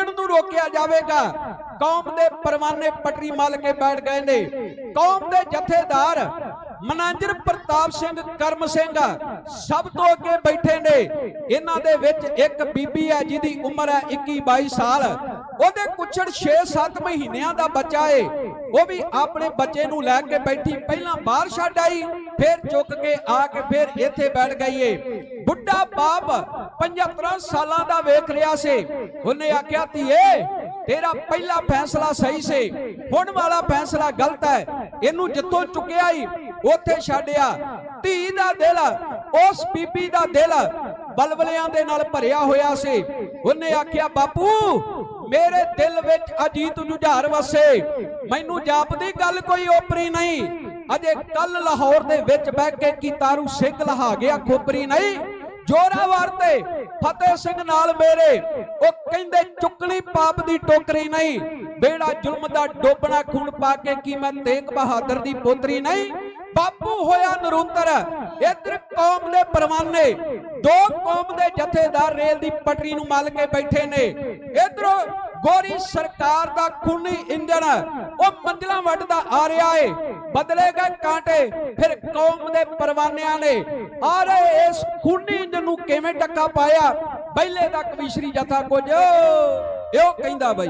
Engine ਨੂੰ ਰੋਕਿਆ ਜਾਵੇਗਾ। ਕੌਮ ਦੇ ਪਰਵਾਨੇ ਪਟਰੀ ਮਲ ਕੇ ਬੈਠ ਗਏ ਨੇ। ਕੌਮ ਦੇ ਜਥੇਦਾਰ ਮਨੰਜਰ ਪ੍ਰਤਾਪ ਸਿੰਘ ਕਰਮ ਸਿੰਘ ਸਭ ਤੋਂ ਅੱਗੇ ਬੈਠੇ ਨੇ। ਇਹਨਾਂ ਦੇ ਵਿੱਚ ਇੱਕ ਬੀਬੀ ਹੈ ਜਿਹਦੀ ਉਮਰ ਹੈ 21 22 ਸਾਲ। ਉਹਦੇ ਕੁਛੜ 6-7 ਮਹੀਨਿਆਂ ਦਾ ਬੱਚਾ ਏ। ਉਹ ਵੀ ਆਪਣੇ ਬੱਚੇ ਨੂੰ ਲੈ ਕੇ ਬੈਠੀ, ਪਹਿਲਾਂ ਬਾਹਰ ਛੱਡ ਆਈ, ਫਿਰ ਚੁੱਕ ਕੇ ਆ ਕੇ ਫਿਰ ਇੱਥੇ ਬੈਠ ਗਈ ਏ। ਬੁੱਢਾ ਬਾਪ 75 ਸਾਲਾਂ ਦਾ ਵੇਖ ਰਿਹਾ ਸੀ। ਉਹਨੇ ਆਖਿਆ, ਧੀਏ, ਤੇਰਾ ਪਹਿਲਾ ਫੈਸਲਾ ਸਹੀ ਸੀ। ਹੁਣ ਵਾਲਾ ਫੈਸਲਾ ਗਲਤ ਹੈ। ਇਹਨੂੰ ਜਿੱਥੋਂ ਚੁੱਕਿਆ ਹੀ ਉੱਥੇ ਛੱਡਿਆ। ਧੀ ਦਾ ਦਿਲ, ਉਸ ਬੀਬੀ ਦਾ ਦਿਲ ਬਲਬਲਿਆਂ ਦੇ ਨਾਲ ਭਰਿਆ ਹੋਇਆ ਸੀ। ਉਹਨੇ ਆਖਿਆ, ਬਾਪੂ ਮੇਰੇ ਦਿਲ ਵਿੱਚ ਅਜੀਤ ਜੁਝਾਰ ਵਸੇ। ਮੈਨੂੰ ਜਾਪਦੀ ਗੱਲ ਕੋਈ ਓਪਰੀ ਨਹੀਂ। ਅਜੇ ਕੱਲ ਲਾਹੌਰ ਦੇ ਵਿੱਚ ਬਹਿ ਕੇ ਕੀ ਤਾਰੂ ਸਿੰਘ ਲਹਾ ਗਿਆ, ਖੋਪਰੀ ਨਹੀਂ। ਜੋਰਾਵਰ ਤੇ ਫਤਿਹ ਸਿੰਘ ਨਾਲ ਮੇਰੇ। ਉਹ ਕਹਿੰਦੇ, ਚੁੱਕਣੀ ਪਾਪ ਦੀ ਟੋਕਰੀ ਨਹੀਂ। ਬੇੜਾ ਜ਼ੁਲਮ ਦਾ ਡੋਬਣਾ ਖੂਨ ਪਾ ਕੇ ਕੀ ਮੈਂ ਤੇਗ ਬਹਾਦਰ ਦੀ ਪੋਤਰੀ ਨਹੀਂ? ਬਾਪੂ ਹੋਇਆ ਨਰੁੰਦਰ। ਇਧਰ ਕੌਮ ਦੇ ਪਰਵਾਨੇ, ਦੋ ਕੌਮ ਦੇ ਜਥੇਦਾਰ ਰੇਲ ਦੀ ਪਟਰੀ ਨੂੰ ਮਲ ਕੇ ਬੈਠੇ ਨੇ। ਇਧਰੋਂ ਗੋਰੀ ਸਰਕਾਰ ਦਾ ਖੂਨੀ ਇੰਜਣ, ਉਹ ਮੰਜ਼ਲਾਂ ਵੱਢਦਾ ਆ ਰਿਹਾ ਏ। ਬਦਲੇ ਗਏ ਕਾਂਟੇ, ਫਿਰ ਕੌਮ ਦੇ ਪਰਵਾਨਿਆਂ ਨੇ। ਆ ਰਹੇ ਇਸ ਖੂਨੀ ਇੰਜਣ ਨੂੰ ਕਿਵੇਂ ਟੱਕਾ ਪਾਇਆ? ਪਹਿਲੇ ਦਾ ਕਵੀਸ਼ਰੀ ਜਥਾ ਕੁਝ। ਇਹੋ ਕਹਿੰਦਾ ਬਈ।